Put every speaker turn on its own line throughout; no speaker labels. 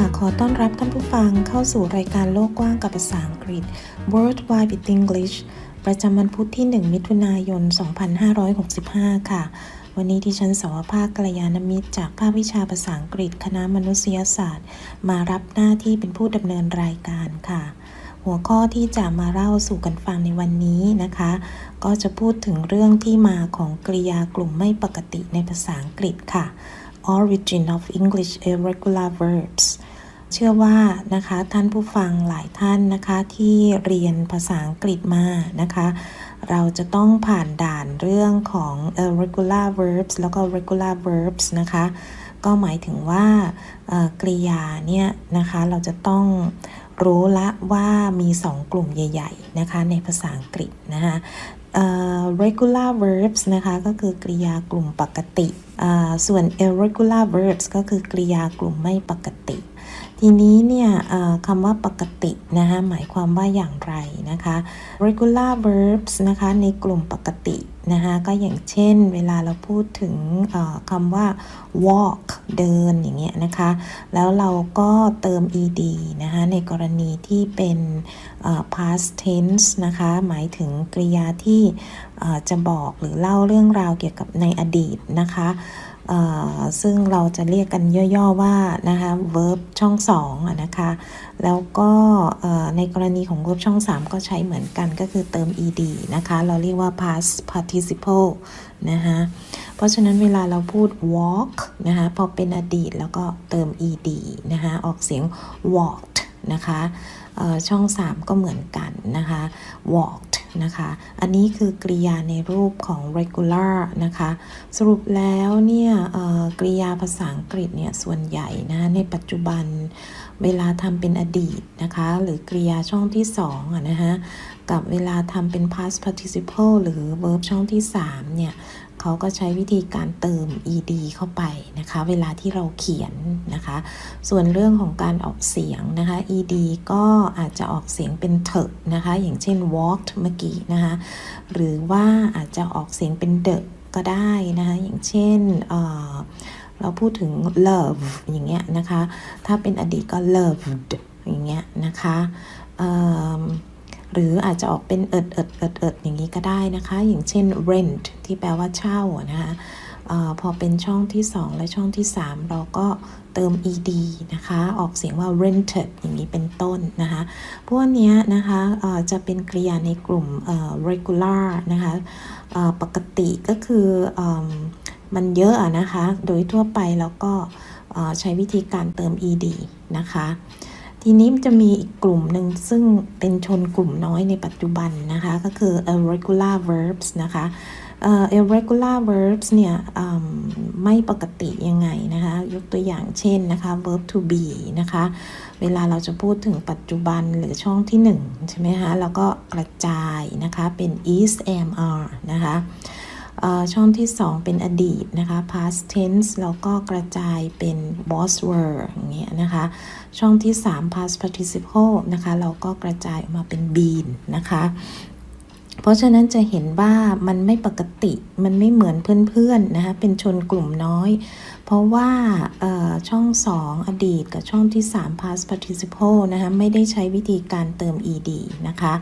ค่ะ ขอต้อนรับท่านผู้ฟังเข้าสู่รายการโลกกว้างกับภาษาอังกฤษ World Wide with English ประจำวันพุธที่ 1 มิถุนายน 2565 ค่ะ วันนี้ที่ฉันสวภาคกัลยาณมิตรจากภาควิชาภาษาอังกฤษ คณะมนุษยศาสตร์ มารับหน้าที่เป็นผู้ดำเนินรายการค่ะ หัวข้อที่จะมาเล่าสู่กันฟังในวันนี้นะคะ ก็จะพูดถึงเรื่องที่มาของกริยากลุ่มไม่ปกติในภาษาอังกฤษค่ะ Origin of English Irregular Verbs เชื่อว่านะคะท่านผู้ฟังหลายท่านนะคะที่เรียนภาษาอังกฤษมานะคะเราจะต้องผ่านด่านเรื่องของ irregular verbs แล้วก็ regular verbs นะคะก็หมายถึงว่ากริยาเนี่ยนะคะเราจะต้องรู้ละว่ามี 2 กลุ่มใหญ่ ๆ นะคะในภาษาอังกฤษนะคะ regular verbs นะคะ ก็คือกริยากลุ่มปกติ ส่วน irregular verbs ก็คือกริยากลุ่มไม่ปกติ ทีนี้เนี่ยคำว่าปกตินะคะหมายความว่าอย่างไรนะคะ regular verbs นะคะในกลุ่มปกตินะคะก็อย่างเช่นเวลาเราพูดถึงคำว่า walk เดินอย่างเงี้ยนะคะ แล้วเราก็เติม ed นะคะในกรณีที่เป็น past tense นะคะ หมายถึงกริยาที่จะบอกหรือเล่าเรื่องราวเกี่ยวกับในอดีตนะคะ ซึ่งเราจะเรียกกันย่อๆว่านะคะ verb ช่องสองนะคะ แล้วก็ในกรณีของ verb ช่อง 3 ก็ใช้เหมือนกันก็คือเติม ed นะคะ เราเรียกว่า past participle นะคะเพราะฉะนั้นเวลาเราพูด walk นะคะพอเป็นอดีตแล้วก็เติม ed นะคะออกเสียง walked นะคะช่อช่อง3 ก็เหมือนกันนะคะ walked นะคะ อันนี้คือกริยาในรูปของ regular นะคะ สรุปแล้วเนี่ยกริยาภาษาอังกฤษเนี่ยส่วนใหญ่นะในปัจจุบันเวลาทำเป็นอดีตนะคะ หรือกริยาช่องที่2อะนะคะกับเวลาทำเป็น past participle หรือ verb ช่องที่3เนี่ย เขาก็ใช้วิธีการเติม ed เข้าไปนะคะ เวลาที่เราเขียนนะคะ ส่วนเรื่องของการออกเสียงนะคะ ed ก็อาจจะออกเสียงเป็นเถอะนะคะ อย่างเช่น walked เมื่อกี้นะคะ หรือว่าอาจจะออกเสียงเป็น the ก็ได้นะคะ อย่างเช่นเเราพูดถึง love อย่างเงี้ยนะคะ ถ้าเป็นอดีตก็ loved อย่างเงี้ยนะคะ หรืออาจจะออกเป็นเอิดเอิดเอิดเอิดอย่างนี้ก็ได้นะคะ อย่างเช่น rent ที่แปลว่าเช่านะคะออพอเป็นช่องที่ 2 และช่องที่ 3 เราก็เติม ed นะคะ ออกเสียงว่า rented อย่างนี้เป็นต้นนะคะ พวกนี้นะคะออจะเป็นกริยาในกลุ่ม regular นะคะออปกติก็คือเอมันเยอะนะคะ โดยทั่วไปแล้วก็ใช้วิธีการเติม ed นะคะ ทีนี้จะมีอีกกลุ่มหนึ่งซึ่งเป็นชนกลุ่มน้อยในปัจจุบันนะคะ ก็คือ irregular verbs นะคะ irregular verbs เนี่ยไม่ปกติยังไงนะคะ ยกตัวอย่างเช่นนะคะ verb to be นะคะ เวลาเราจะพูดถึงปัจจุบันหรือช่องที่ 1 ใช่ไหมคะ แล้วก็กระจายนะคะ เป็น is am are นะคะ ช่องที่ 2 เป็นอดีตนะคะ past tense แล้วก็กระจายเป็น was were อย่างเงี้ยนะคะ ช่องที่ 3 past participle นะคะเราก็กระจายออกมาเป็น been นะคะ เพราะฉะนั้นจะเห็นว่ามันไม่ปกติ มันไม่เหมือนเพื่อนๆนะคะ เป็นชนกลุ่มน้อย เพราะว่าช่อช่อง2 อดีตกับช่องที่ 3 past participle นะคะ ไม่ได้ใช้วิธีการเติม ed นะคะ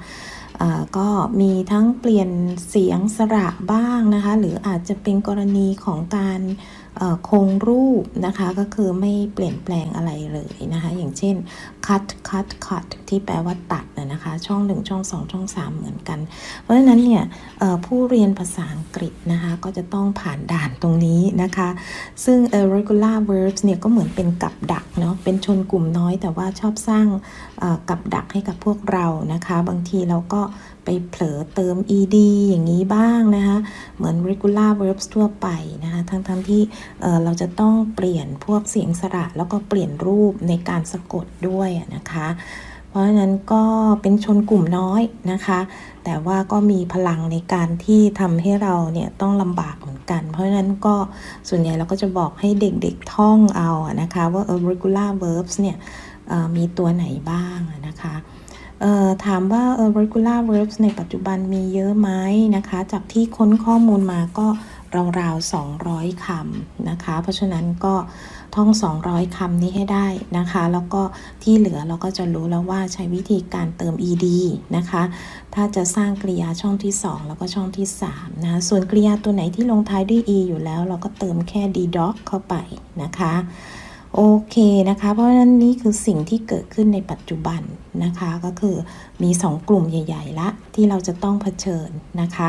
ก็มีทั้งเปลี่ยนเสียงสระบ้างนะคะ หรืออาจจะเป็นกรณีของการ คงรูปนะคะก็คือไม่เปลี่ยนแปลงอะไรเลยนะคะ อย่างเช่น cut cut cut ที่แปลว่าตัดนะคะ ช่อง 1 ช่อง 2 ช่อง 3 เหมือนกัน เพราะฉะนั้นเนี่ยผู้เรียนภาษาอังกฤษนะคะก็จะต้องผ่านด่านตรงนี้นะคะ ซึ่ง irregular verbs เนี่ยก็เหมือนเป็นกับดักเนาะเป็นชนกลุ่มน้อยแต่ว่าชอบสร้างกับดักให้กับพวกเรานะคะ บางทีเราก็ ไปเผลอเติม ed อย่างนี้บ้างนะคะ เหมือน regular verbs ทั่วไปนะคะ ทั้งๆทที่เอ่เราจะต้องเปลี่ยนพวกเสียงสระ แล้วก็เปลี่ยนรูปในการสะกดด้วยนะคะ เพราะฉะนั้นก็เป็นชนกลุ่มน้อยนะคะ แต่ว่าก็มีพลังในการที่ทำให้เราเนี่ยต้องลำบากเหมือนกัน เพราะฉะนั้นก็ส่วนใหญ่เราก็จะบอกให้เด็กๆท่องเอานะคะ ว่า regular verbs เนี่ยมีตัวไหนบ้างนะคะ ถามว่า regular verbs ในปัจจุบันมีเยอะไหมนะคะ จากที่ค้นข้อมูลมาก็ราวๆ 200 คำนะคะ เพราะฉะนั้นก็ท่อง 200 คำนี้ให้ได้นะคะ แล้วก็ที่เหลือเราก็จะรู้แล้วว่าใช้วิธีการเติม ed นะคะ ถ้าจะสร้างกริยาช่องที่ 2 แล้วก็ช่องที่ 3 นะ ส่วนกริยาตัวไหนที่ลงท้ายด้วย e อยู่แล้ว เราก็เติมแค่ d doc เข้าไปนะคะ โอเคนะคะ เพราะฉะนั้นนี่คือสิ่งที่เกิดขึ้นในปัจจุบัน นะคะ ก็คือมี 2 กลุ่มใหญ่ ๆ ละ ที่เราจะต้องเผชิญนะคะ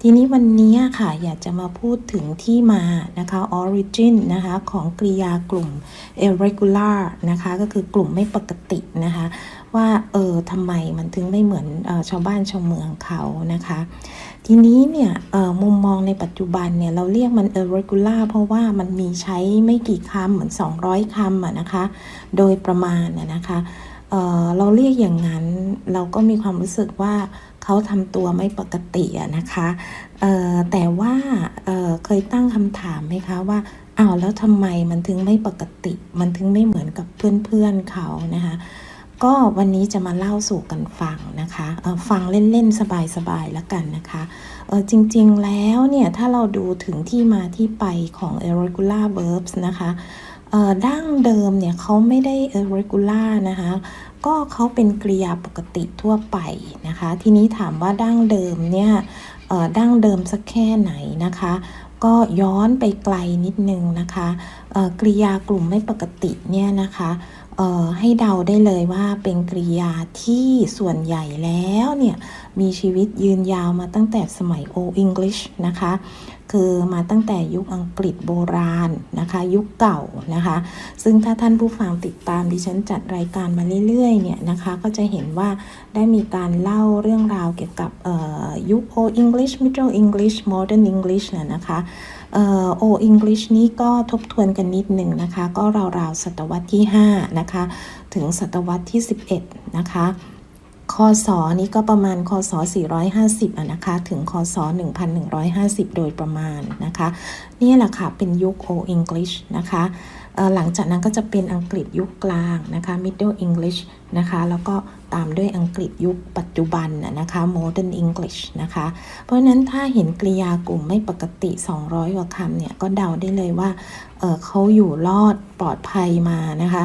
ทีนี้วันนี้ค่ะอยากจะมาพูดถึงที่มานะคะ origin นะคะของกริยากลุ่ม irregular นะคะก็คือกลุ่มไม่ปกตินะคะ ว่าเออทำไมมันถึงไม่เหมือนออชาวบ้านชาวเมืองเขานะคะ ทีนี้เนี่ยเอ่อมุมมองในปัจจุบันเนี่ยเราเรียกมัน irregular เพราะว่ามันมีใช้ไม่กี่คำเหมือน 200คำอะนะคะ โดยประมาณนะคะ เเราเรียกอย่างนั้นเราก็มีความรู้สึกว่าเขาทำตัวไม่ปกตินะคะแต่ว่าเเคยตั้งคำถามไหมคะว่าอ้าวแล้วทำไมมันถึงไม่ปกติ มันถึงไม่เหมือนกับเพื่อนๆเขานะคะก็วันนี้จะมาเล่าสู่กันฟังนะคะฟังเล่นๆ สบายๆแล้วกันนะคะจริงๆแล้วเนี่ย ถ้าเราดูถึงที่มาที่ไปของ irregular verbs นะคะ ดั้งเดิมเนี่ยเขาไม่ได้ irregular นะคะ ก็เขาเป็นกริยาปกติทั่วไปนะคะ ทีนี้ถามว่าดั้งเดิมเนี่ยดั้งเดิมสักแค่ไหนนะคะ ก็ย้อนไปไกลนิดนึงนะคะกริยากลุ่มไม่ปกติเนี่ยนะคะให้เดาได้เลยว่าเป็นกริยาที่ส่วนใหญ่แล้วเนี่ยมีชีวิตยืนยาวมาตั้งแต่สมัย Old English นะคะ คือมาตั้งแต่ยุคอังกฤษโบราณนะคะ ยุคเก่านะคะ ซึ่งถ้าท่านผู้ฟังติดตามดิฉันจัดรายการมาเรื่อยๆเนี่ยนะคะ ก็จะเห็นว่าได้มีการเล่าเรื่องราวเกี่ยวกับยุค Old English Middle English Modern English นะคะเอ่อ Old English นี้ก็ทบทวนกันนิดหนึ่งนะคะ ก็ราวๆศตวรรษที่ 5 นะคะ ถึงศตวรรษที่ 11 นะคะ คศนี้ก็ประมาณคศ450อะนะคะถึงคศ1150 โดยประมาณนะคะ นี่แหละค่ะ เป็นยุค Old English นะคะ หลังจากนั้นก็จะเป็นอังกฤษยุคกลางนะคะ Middle English นะคะ แล้วก็ตามด้วยอังกฤษยุคปัจจุบันนะคะ Modern English นะคะ เพราะฉะนั้นถ้าเห็นกริยากลุ่มไม่ปกติ 200 กว่าคำเนี่ย ก็เดาได้เลยว่าเเขาอยู่รอดปลอดภัยมานะคะ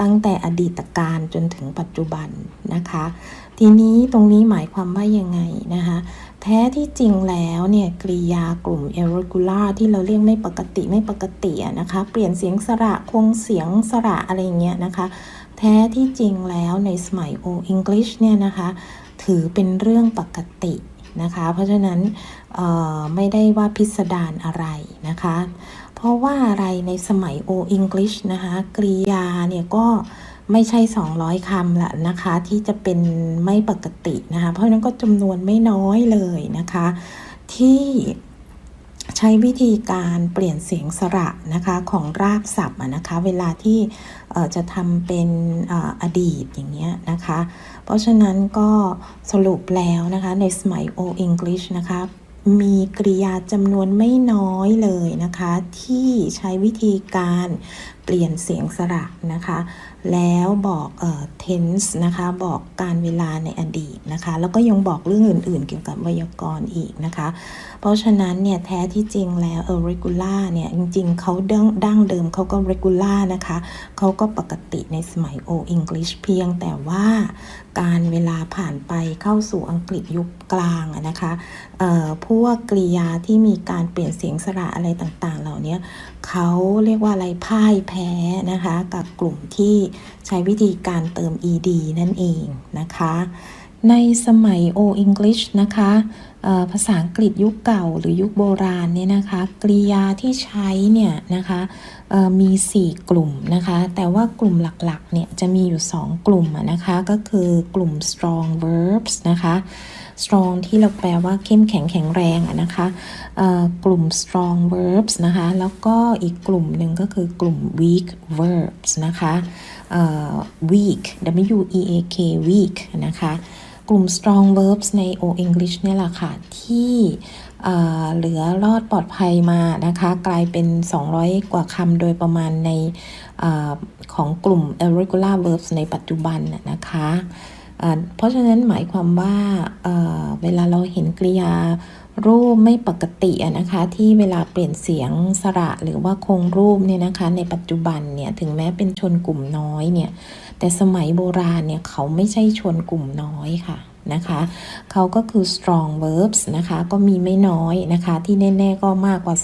ตั้งแต่อดีตการจนถึงปัจจุบันนะคะ ทีนี้ตรงนี้หมายความว่ายังไงนะคะแท้ที่จริงแล้วเนี่ยกริยากลุ่ม irregular ที่เราเรียกไม่ปกติไม่ปกติอะนะคะเปลี่ยนเสียงสระคงเสียงสระอะไรเงี้ยนะคะ แท้ที่จริงแล้วในสมัย Old English เนี่ยนะคะถือเป็นเรื่องปกตินะคะ เพราะฉะนั้นเออไม่ได้ว่าพิสดารอะไรนะคะ เพราะว่าอะไรในสมัย Old English นะคะกริยาเนี่ยก็ ไม่ใช่ 200คำละนะคะ ที่จะเป็นไม่ปกตินะคะ เพราะฉะนั้นก็จำนวนไม่น้อยเลยนะคะ ที่ใช้วิธีการเปลี่ยนเสียงสระนะคะของรากศัพท์นะคะ เวลาที่จะทำเป็นอออดีตอย่างเงี้ยนะคะ เพราะฉะนั้นก็สรุปแล้วนะคะในสมัย Old English นะคะมีกริยาจำนวนไม่น้อยเลยนะคะ ที่ใช้วิธีการ เปลี่ยนเสียงสระนะคะ แล้วบอกเอ่อ tense นะคะบอกการเวลาในอดีตนะคะ แล้วก็ยังบอกเรื่องอื่นๆ เกี่ยวกับไวยากรณ์อีกนะคะ เพราะฉะนั้นเนี่ยแท้ที่จริงแล้วเออ regular เนี่ยจริงๆเขาดั้งดั้งเดิมเขาก็ regular นะคะเขาก็ปกติในสมัย Old English เพียงแต่ว่าการเวลาผ่านไปเข้าสู่อังกฤษยุคกลางนะคะเอ่อพวกกริยาที่มีการเปลี่ยนเสียงสระอะไรต่างๆ เหล่านี้เขาเรียกว่าอะไรพ่ายแพ้นะคะ กับกลุ่มที่ใช้วิธีการเติม ed นั่นเองนะคะ ในสมัย o English นะคะภาษาอังกฤษยุคเก่าหรือยุคโบราณเนี่ยนะคะกริยาที่ใช้เนี่ยนะคะมี 4 กลุ่มนะคะ แต่ว่ากลุ่มหลักๆเนี่ยจะมีอยู่ 2 กลุ่มนะคะ ก็คือกลุ่ม strong verbs นะคะ strong ที่เราแปลว่าเข้มแข็งแข็งแรงอะนะคะกลุ่ม strong verbs นะคะ แล้วก็อีกกลุ่มหนึ่งก็คือกลุ่ม weak verbs นะคะ weak w e a k weak นะคะกลุ่ม strong verbs ใน O English เนี่ยแหละค่ะ ที่เหลือรอดปลอดภัยมานะคะ กลายเป็น 200 กว่าคำโดยประมาณในอของกลุ่ม irregular verbs ในปัจจุบันน่ะนะคะ เพราะฉะนั้นหมายความว่าเวลาเราเห็นกริยารูปไม่ปกตินะคะที่เวลาเปลี่ยนเสียงสระหรือว่าโครงรูปเนี่ยนะคะ ในปัจจุบันเนี่ยถึงแม้เป็นชนกลุ่มน้อยเนี่ยแต่สมัยโบราณเนี่ยเขาไม่ใช่ชนกลุ่มน้อยค่ะนะคะเขาก็คือ strong verbs นะคะก็มีไม่น้อยนะคะที่แน่ๆก็มากกว่า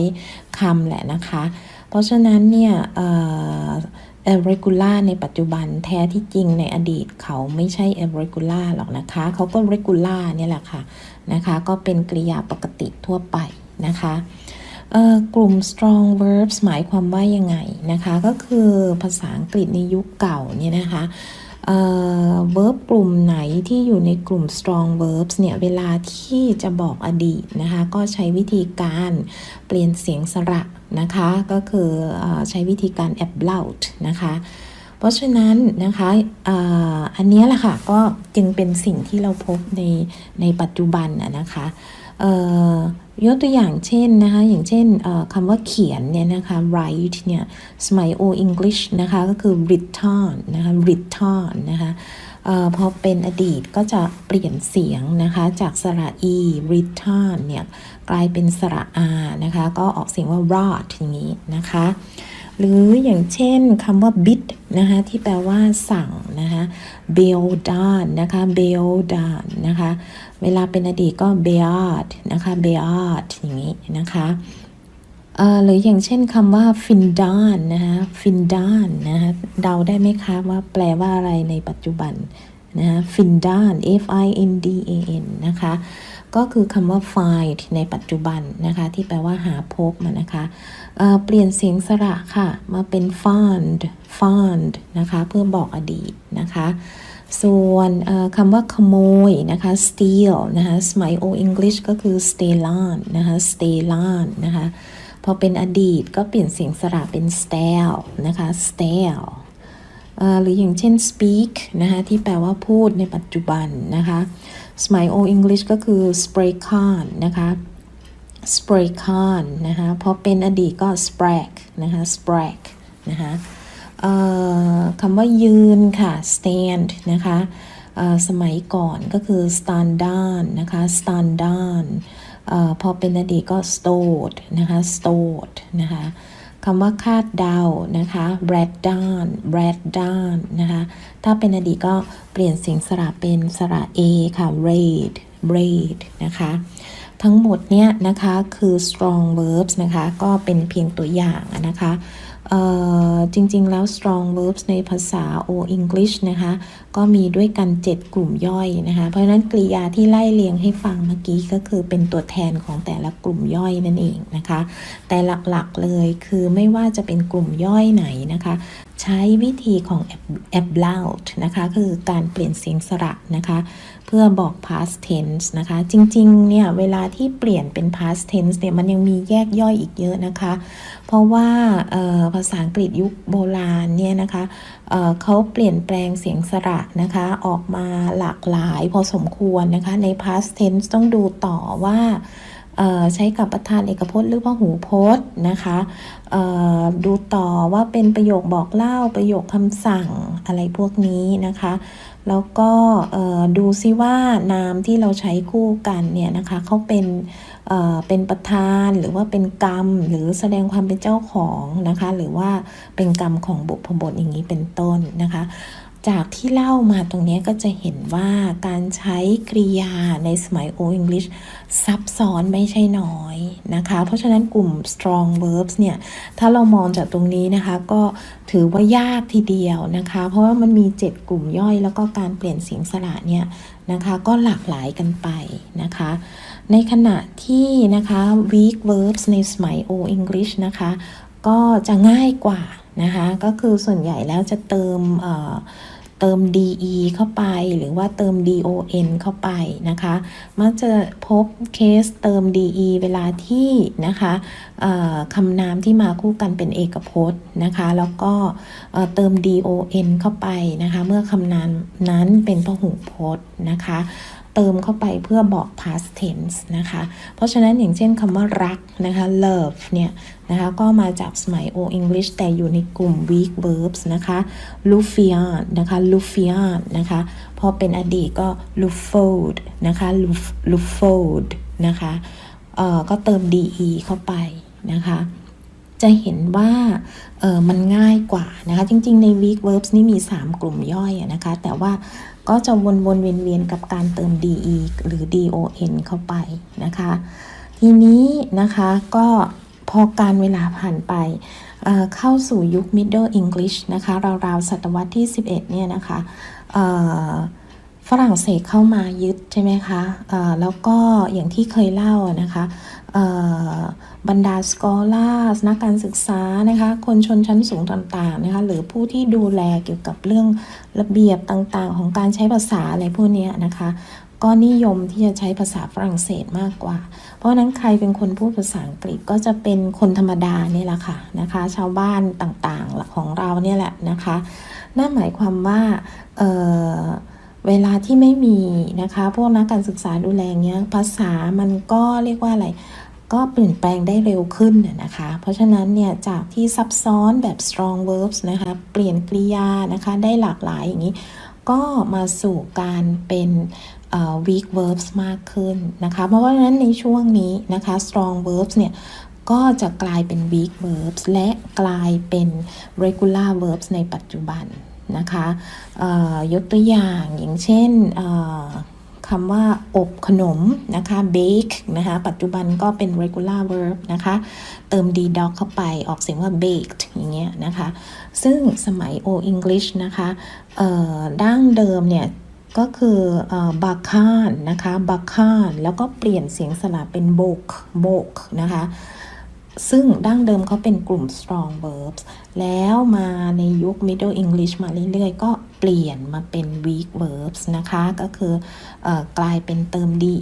200คำแหละนะคะ เพราะฉะนั้นเนี่ยเเอ irregular ในปัจจุบันแท้ที่จริงในอดีตเขาไม่ใช่เอเรกูล่าหรอกนะคะเขาก็เรกูล่าเนี่ยแหละค่ะนะคะ ก็เป็นกริยาปกติทั่วไปนะคะกลุ่ม strong verbs หมายความว่ายังไงนะคะ ก็คือภาษาอังกฤษในยุคเก่าเนี่ยนะคะ verb กลุ่มไหนที่อยู่ในกลุ่ม strong verbs เนี่ย เวลาที่จะบอกอดีตนะคะ ก็ใช้วิธีการเปลี่ยนเสียงสระนะคะ ก็คืออใช้วิธีการ ablaut นะคะ เพราะฉะนั้นนะคะออันนี้แหละค่ะ ก็จึงเป็นสิ่งที่เราพบในในปัจจุบันนะคะ ยกตัวอย่างเช่นนะคะ อย่างเช่นคำว่าเขียนเนี่ยนะคะ write เนี่ย สมัย o English นะคะ ก็คือ written นะคะ written นะคะออพอเป็นอดีตก็จะเปลี่ยนเสียงนะคะ จากสระ e written เนี่ย กลายเป็นสระ r นะคะ ก็ออกเสียงว่า rot อย่างนี้นะคะ หรืออย่างเช่นคำว่า bid นะคะที่แปลว่าสั่งนะคะ bail down นะคะ bail down นะคะเวลาเป็นอดีตก็ bailed นะคะ bailed อย่างนี้นะคะเออหรืออย่างเช่นคำว่า findan นะคะ findan นะคะเดาได้ไหมคะว่าแปลว่าอะไรในปัจจุบันนะคะ findan f i n d a n นะคะก็คือคำว่า find ในปัจจุบันนะคะที่แปลว่าหาพบมานะคะ เปลี่ยนเสียงสระค่ะ มาเป็น fond fond นะคะ เพื่อบอกอดีตนะคะ ส่วนคำว่าขโมยนะคะ steal นะคะ สมัย Old English ก็คือ stealan นะคะ stealan นะคะพอเป็นอดีตก็เปลี่ยนเสียงสระเป็น stale นะคะ stale หรืออย่างเช่น speak นะคะที่แปลว่าพูดในปัจจุบันนะคะ สมัย Old English ก็คือ sprechen นะคะ sprechen นะคะพอเป็นอดีตก็ sprach นะคะ sprach นะคะคำว่ายืนค่ะ stand นะคะสมัยก่อนก็คือ standan นะคะ standan เอ่อพอเป็นอดีตก็ stored นะคะ stored นะคะคำว่าคาดเดานะคะ bread down bread down นะคะถ้าเป็นอดีตก็เปลี่ยนเสียงสระเป็นสระ a ค่ะ raid raid นะคะ ทั้งหมดเนี่ยนะคะคือ strong verbs นะคะ ก็เป็นเพียงตัวอย่างนะคะจริงๆ แล้ว strong verbs ในภาษา O English นะคะ ก็มีด้วยกัน 7 กลุ่มย่อยนะคะ เพราะฉะนั้นกริยาที่ไล่เรียงให้ฟังเมื่อกี้ก็คือเป็นตัวแทนของแต่ละกลุ่มย่อยนั่นเองนะคะ แต่หลักๆเลยคือไม่ว่าจะเป็นกลุ่มย่อยไหนนะคะ ใช้วิธีของ ablaut นะคะ คือการเปลี่ยนเสียงสระนะคะ เพื่อบอก past tense นะคะ จริงๆ เนี่ยเวลาที่เปลี่ยนเป็น past tense เนี่ยมันยังมีแยกย่อยอีกเยอะนะคะ เพราะว่าภาษาอังกฤษยุคโบราณเนี่ยนะคะเเขาเปลี่ยนแปลงเสียงสระนะคะ ออกมาหลากหลายพอสมควรนะคะ ใน past tense ต้องดูต่อว่าใช้กับประธานเอกพจน์หรือพหูพจน์นะคะดูต่อว่าเป็นประโยคบอกเล่าประโยคคำสั่งอะไรพวกนี้นะคะ แล้วก็ดูซิว่านามที่เราใช้คู่กันเนี่ยนะคะเขาเป็นเป็นประธานหรือว่าเป็นกรรม หรือแสดงความเป็นเจ้าของนะคะ หรือว่าเป็นกรรมของบุพบทอย่างนี้เป็นต้นนะคะ จากที่เล่ามาตรงนี้ก็จะเห็นว่าการใช้กริยาในสมัย Old English ซับซ้อนไม่ใช่น้อยนะคะ เพราะฉะนั้นกลุ่ม strong verbs เนี่ย ถ้าเรามองจากตรงนี้นะคะ ก็ถือว่ายากทีเดียวนะคะ เพราะว่ามันมี 7 กลุ่มย่อยแล้วก็การเปลี่ยนเสียงสระเนี่ยนะคะ ก็หลากหลายกันไปนะคะ ในขณะที่นะคะ weak verbs ในสมัย Old English นะคะ ก็จะง่ายกว่านะคะ ก็คือส่วนใหญ่แล้วจะเติมเเติม de เข้าไป หรือว่าเติม don เข้าไปนะคะ มักจะพบเคสเติม de เวลาที่นะคะคำนามที่มาคู่กันเป็นเอกพจน์นะคะ แล้วก็เติม don เข้าไปนะคะ เมื่อคำนามนั้นเป็นพหูพจน์นะคะเติมเข้าไปเพื่อบอก past tense นะคะ เพราะฉะนั้นอย่างเช่นคำว่ารักนะคะ love เนี่ย นะคะก็มาจากสมัย Old English แต่อยู่ในกลุ่ม weak verbs นะคะ lufian นะคะ lufian นะคะพอเป็นอดีตก็ lufold นะคะ lufold นะคะเอ่อก็เติม de เข้าไปนะคะจะเห็นว่าเออมันง่ายกว่านะคะ จริง ๆ ใน weak verbs นี่มี 3 กลุ่มย่อยนะคะ แต่ว่าก็จะวนๆเวียนๆกับการเติม de หรือ don เข้าไปนะคะ ทีนี้นะคะก็ พอการเวลาผ่านไปเเข้าสู่ยุค Middle English นะคะราวๆศตวรรษที่ 11 เนี่ยนะคะฝรั่งเศสเข้ามายึดใช่ไหมคะแล้วก็อย่างที่เคยเล่านะคะบรรดาสกอล่านักการศึกษานะคะคนชนชั้นสูงต่างๆนะคะหรือผู้ที่ดูแลเกี่ยวกับเรื่องระเบียบต่างๆ ของการใช้ภาษาอะไรพวกนี้นะคะ ก็นิยมที่จะใช้ภาษาฝรั่งเศสมากกว่า เพราะนั้นใครเป็นคนพูดภาษาอังกฤษก็จะเป็นคนธรรมดาเนี่ยแหละค่ะนะคะ ชาวบ้านต่างๆของเราเนี่ยแหละนะคะ นั่นหมายความว่าเออเวลาที่ไม่มีนะคะ พวกนักการศึกษาดูแลเงี้ย ภาษามันก็เรียกว่าอะไรก็เปลี่ยนแปลงได้เร็วขึ้นนะคะ เพราะฉะนั้นเนี่ยจากที่ซับซ้อนแบบ strong verbs นะคะ เปลี่ยนกริยานะคะได้หลากหลายอย่างนี้ ก็มาสู่การเป็น weak verbs มากขึ้นนะคะ เพราะว่าฉะนั้นในช่วงนี้นะคะ strong verbs เนี่ยก็จะกลายเป็น weak verbs และกลายเป็น regular verbs ในปัจจุบันนะคะยกตัวอย่างอย่างเช่นคำว่าอบขนมนะคะ bake นะคะปัจจุบันก็เป็น regular verb นะคะ เติม d dog เข้าไปออกเสียงว่า baked อย่างเงี้ยนะคะ ซึ่งสมัย Old English นะคะดั้งเดิมเนี่ย ก็คือบัคานนะคะบัคานแล้วก็เปลี่ยนเสียงสระเป็นโบกโบกนะคะซึ่งดั้งเดิมเขาเป็นกลุ่ม strong verbs แล้วมาในยุค middle English มาเรื่อยๆ ก็เปลี่ยนมาเป็น weak verbs นะคะ ก็คือเออกลายเป็นเติม de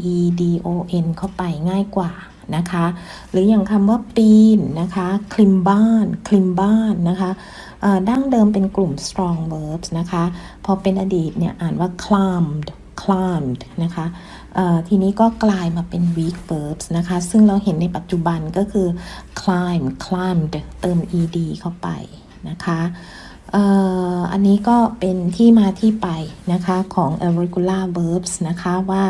don เข้าไปง่ายกว่า นะคะ หรืออย่างคำว่าปีนนะคะคลิมบ้านคลิมบ้านนะคะดั้งเดิมเป็นกลุ่ม strong verbs นะคะ พอเป็นอดีตเนี่ยอ่านว่า climbed climbed นะคะทีนี้ก็กลายมาเป็น weak verbs นะคะ ซึ่งเราเห็นในปัจจุบันก็คือ climb climbed เติม ed เข้าไปนะคะอันนี้ก็เป็นที่มาที่ไปนะคะของ irregular verbs นะคะว่า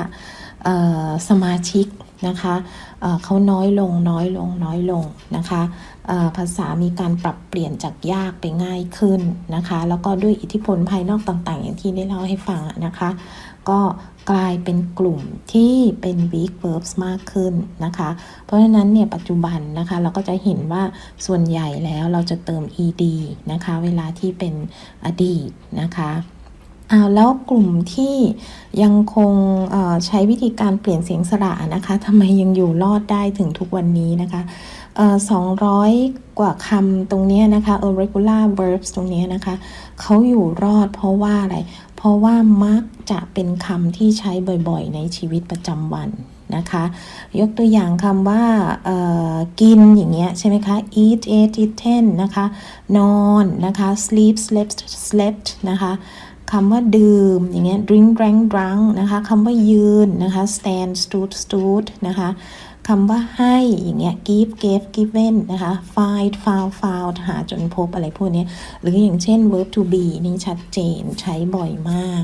สมาชิก นะคะเอ่อเขาน้อยลงน้อยลงน้อยลงนะคะภาษามีการปรับเปลี่ยนจากยากไปง่ายขึ้นนะคะ แล้วก็ด้วยอิทธิพลภายนอกต่างๆ อย่างที่ได้เล่าให้ฟังนะคะ ก็กลายเป็นกลุ่มที่เป็น weak verbs มากขึ้นนะคะ เพราะฉะนั้นเนี่ยปัจจุบันนะคะเราก็จะเห็นว่าส่วนใหญ่แล้วเราจะเติม ed นะคะ เวลาที่เป็นอดีตนะคะ อ้าวแล้วกลุ่มที่ยังคงใช้วิธีการเปลี่ยนเสียงสระนะคะทำไมยังอยู่รอดได้ถึงทุกวันนี้นะคะเอ่อ200กว่าคำตรงนี้นะคะ irregular verbs ตรงนี้นะคะเขาอยู่รอดเพราะว่าอะไร เพราะว่ามักจะเป็นคำที่ใช้บ่อยๆ ในชีวิตประจำวันนะคะยกตัวอย่างคำว่ากินอย่างเงี้ยใช่ไหมคะ eat ate eaten นะคะนอนนะคะ sleep slept slept นะคะ คำว่าดื่มอย่างเงี้ย drink drank drunk นะคะคำว่ายืนนะคะ stand stood stood นะคะคำว่าให้อย่างเงี้ย give gave given นะคะ find found found หาจนพบอะไรพวกนี้หรืออย่างเช่น verb to be นี่ชัดเจนใช้บ่อยมาก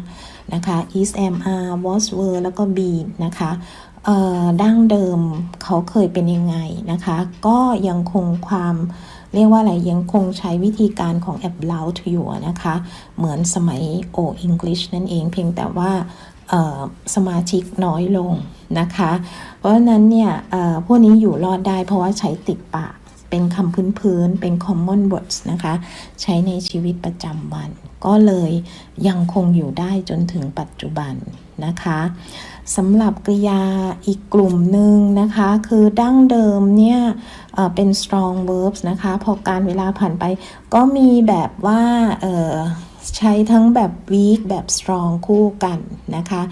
นะคะ is am are was were แล้วก็ be นะคะดั้งเดิมเขาเคยเป็นยังไงนะคะ ก็ยังคงความ เรียกว่าอะไรยังคงใช้วิธีการของแอป b l o u t อยู่นะคะ เหมือนสมัย O English นั่นเองเพียงแต่ว่าสมาชิกน้อยลงนะคะ เพราะฉะนั้นเนี่ยพวกนี้อยู่รอดได้เพราะว่าใช้ติดปาก เป็นคำพื้นๆ เป็น common words นะคะ ใช้ในชีวิตประจำวัน ก็เลยยังคงอยู่ได้จนถึงปัจจุบันนะคะสำหรับกริยาอีกกลุ่มหนึ่งนะคะ คือดั้งเดิมเนี่ยเป็น strong verbs นะคะ พอการเวลาผ่านไปก็มีแบบว่าเออ ใช้ทั้งแบบ weak แบบ strong คู่กันนะคะ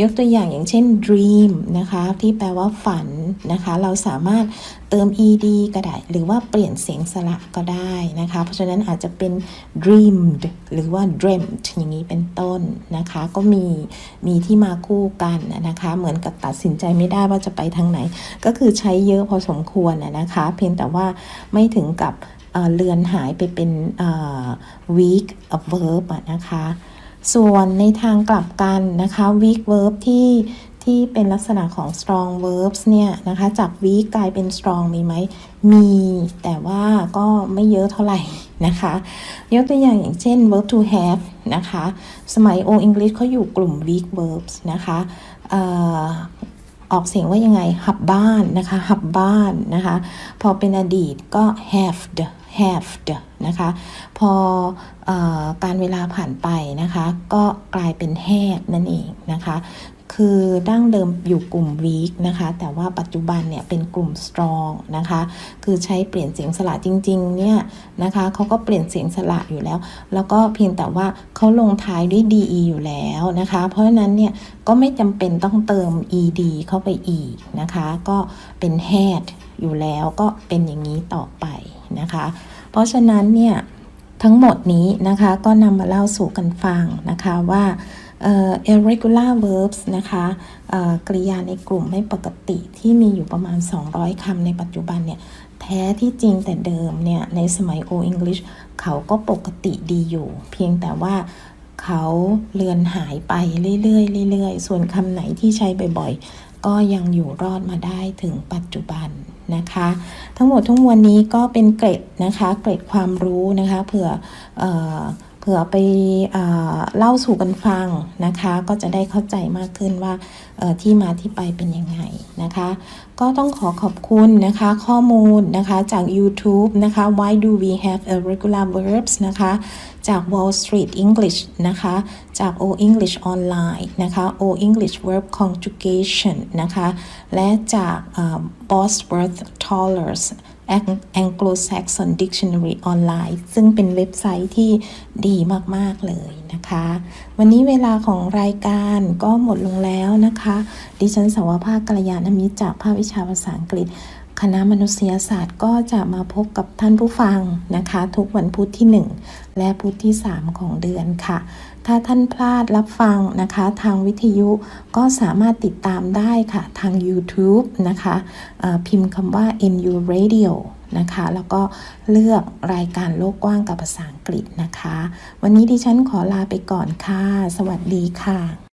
ยกตัวอย่างอย่างเช่น dream นะคะที่แปลว่าฝันนะคะ เราสามารถเติม ed ก็ได้ หรือว่าเปลี่ยนเสียงสระก็ได้นะคะ เพราะฉะนั้นอาจจะเป็น dreamed หรือว่า dreamt อย่างนี้เป็นต้นนะคะ ก็มีมีที่มาคู่กันนะคะ เหมือนกับตัดสินใจไม่ได้ว่าจะไปทางไหน ก็คือใช้เยอะพอสมควรนะคะ เพียงแต่ว่าไม่ถึงกับ เลือนหายไปเป็น weak verb นะคะ ส่วนในทางกลับกันนะคะ weak verb ที่ที่เป็นลักษณะของ strong verbs เนี่ยนะคะจาก weak กลายเป็น strong มีไหม มี แต่ว่าก็ไม่เยอะเท่าไหร่นะคะ ยกตัวอย่างอย่างเช่น verb to have นะคะ สมัย Old English เขาอยู่กลุ่ม weak verbs นะคะออกเสียงว่ายังไง หับบ้านนะคะ หับบ้านนะคะ พอเป็นอดีตก็ have have นะคะพออการเวลาผ่านไปนะคะ ก็กลายเป็น had นั่นเองนะคะ คือดั้งเดิมอยู่กลุ่ม weak นะคะ แต่ว่าปัจจุบันเนี่ยเป็นกลุ่ม strong นะคะ คือใช้เปลี่ยนเสียงสระจริงๆเนี่ยนะคะเขาก็เปลี่ยนเสียงสระอยู่แล้ว แล้วก็เพียงแต่ว่าเขาลงท้ายด้วย de อยู่แล้วนะคะ เพราะฉะนั้นเนี่ยก็ไม่จำเป็นต้องเติม ed เข้าไปอีกนะคะ ก็เป็น had อยู่แล้วก็เป็นอย่างนี้ต่อไป นะคะ เพราะฉะนั้นเนี่ยทั้งหมดนี้นะคะก็นำมาเล่าสู่กันฟังนะคะว่า irregular verbs นะคะกริยาในกลุ่มไม่ปกติที่มีอยู่ประมาณ 200 คำในปัจจุบันเนี่ยแท้ที่จริงแต่เดิมเนี่ยในสมัย Old English เขาก็ปกติดีอยู่ เพียงแต่ว่าเขาเลือนหายไปเรื่อยๆเรื่อยๆ ส่วนคำไหนที่ใช้บ่อยๆ ก็ยังอยู่รอดมาได้ถึงปัจจุบันนะคะ ทั้งหมดทั้งมวลนี้ก็เป็นเกร็ดนะคะเกร็ดความรู้นะคะเผื่อเอเผื่อไปเอเล่าสู่กันฟังนะคะ ก็จะได้เข้าใจมากขึ้นว่าที่มาที่ไปเป็นยังไงนะคะ ก็ต้องขอขอบคุณนะคะข้อมูลนะคะจาก YouTube นะคะ Why do we have irregular verbs นะคะ จาก Wall Street English นะคะ จาก O English Online นะคะ O English Verb Conjugation นะคะ และจาก Bosworth Toller's Anglo-Saxon Dictionary Online ซึ่งเป็นเว็บไซต์ที่ดีมาก ๆ เลยนะคะ วันนี้เวลาของรายการก็หมดลงแล้วนะคะ ดิฉันสาวภาคกัลยาณมิตรจากภาควิชาภาษาอังกฤษ คณะมนุษยศาสตร์ก็จะมาพบกับท่านผู้ฟังนะคะ ทุกวันพุธที่ 1 และพุธที่ 3 ของเดือนค่ะ ถ้าท่านพลาดรับฟังนะคะ ทางวิทยุก็สามารถติดตามได้ค่ะ ทาง YouTube นะคะเอ่อพิมพ์คำว่า NU Radio นะคะ แล้วก็เลือกรายการโลกกว้างกับภาษาอังกฤษนะคะ วันนี้ดิฉันขอลาไปก่อนค่ะ สวัสดีค่ะ